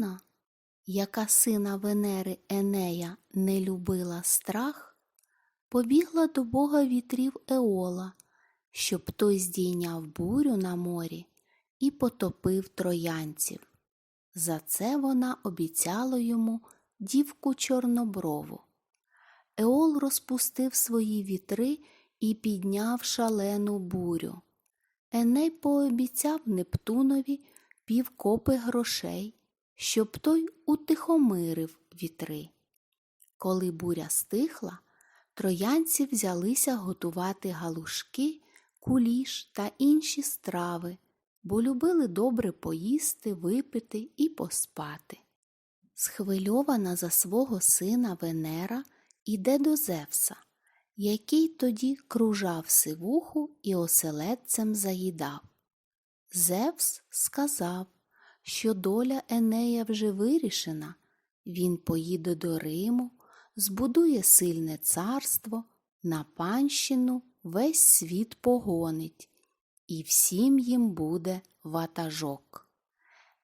На, яка сина Венери Енея не любила страх, побігла до бога вітрів Еола, щоб той здійняв бурю на морі і потопив троянців. За це вона обіцяла йому дівку чорноброву. Еол розпустив свої вітри і підняв шалену бурю. Еней пообіцяв Нептунові півкопи грошей, щоб той утихомирив вітри. Коли буря стихла, троянці взялися готувати галушки, куліш та інші страви, бо любили добре поїсти, випити і поспати. Схвильована за свого сина Венера іде до Зевса, який тоді кружав сивуху і оселедцем заїдав. Зевс сказав, що доля Енея вже вирішена, він поїде до Риму, збудує сильне царство, на панщину весь світ погонить, і всім їм буде ватажок.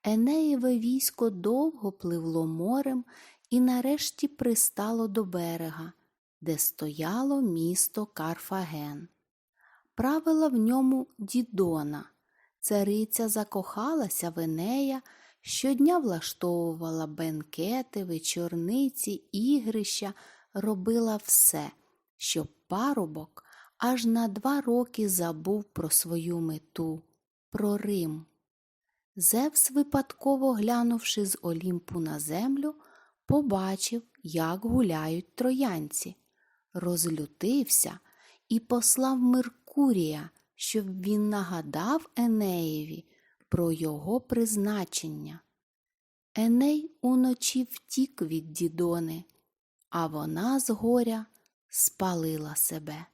Енеєве військо довго пливло морем і нарешті пристало до берега, де стояло місто Карфаген. Правила в ньому Дідона. Цариця закохалася в Енея, щодня влаштовувала бенкети, вечорниці, ігрища, робила все, щоб парубок аж на два роки забув про свою мету, про Рим. Зевс, випадково глянувши з Олімпу на землю, побачив, як гуляють троянці, розлютився і послав Меркурія, щоб він нагадав Енеєві про його призначення. Еней уночі втік від Дідони, а вона з горя спалила себе.